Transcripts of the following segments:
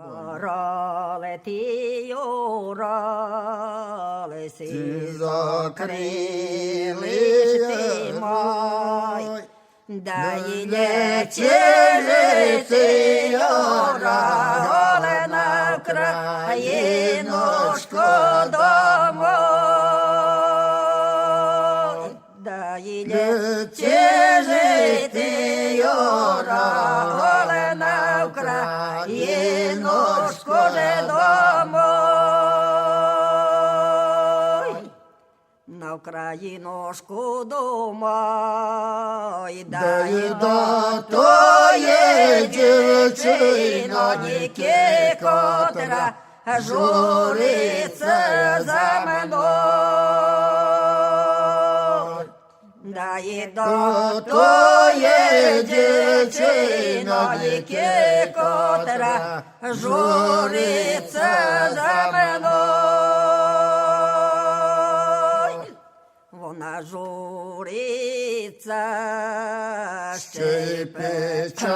Орали ті урали, сі закрили ти май, мой. Дай Не ора, орали на країнушку домой. Дай лечити орали на же домой. На Українушку думай, дай до тої дівчино, дівчино, котра журиться за мною. Дай до До тої тої дівчино, дівчино, котра журиться за мною. Вона журиться, ще й печалиться,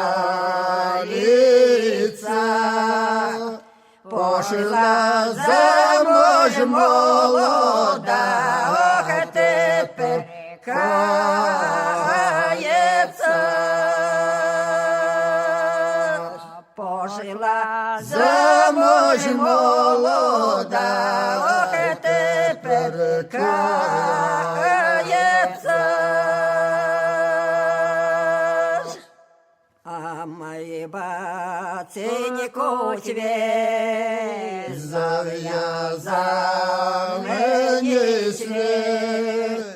пошла замуж молода, Замуж молода, ох, тепер кається. А мої бациньку цвіт зав'язав мені світ.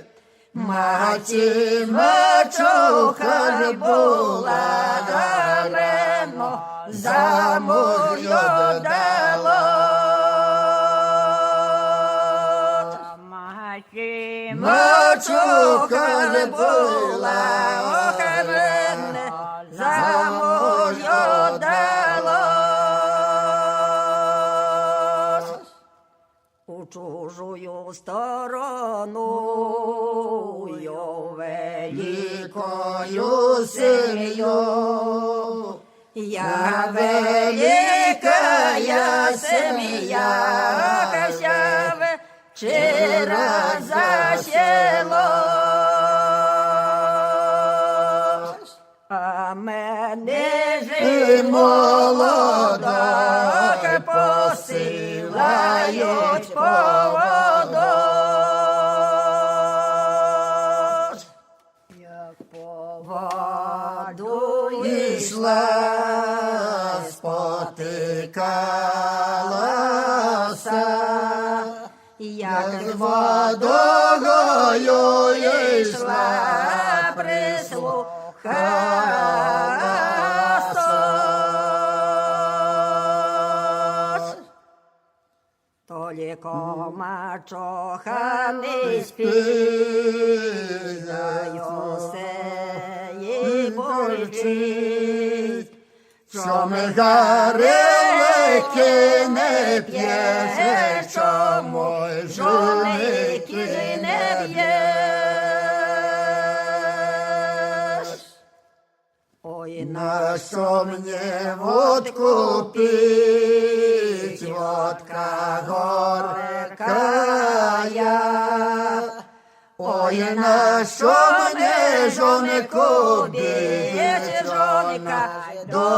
Маті мачуха Мачуха ж була, ох, замуж дало. У чужую сторону ю великою сім'ю. Я великая семья, вся вчера мене Ти ж молода, посилають по. Як по воду Ішла, спотикалася, як водою йшла йшла, прислухалась. Толіко мачоха не співаю все їй борчить. що ми гарелики не п'єш, що мой жоники не п'єш. На що мені водку пить, водка горкая. Ой, на що мені жонику бить, жонка до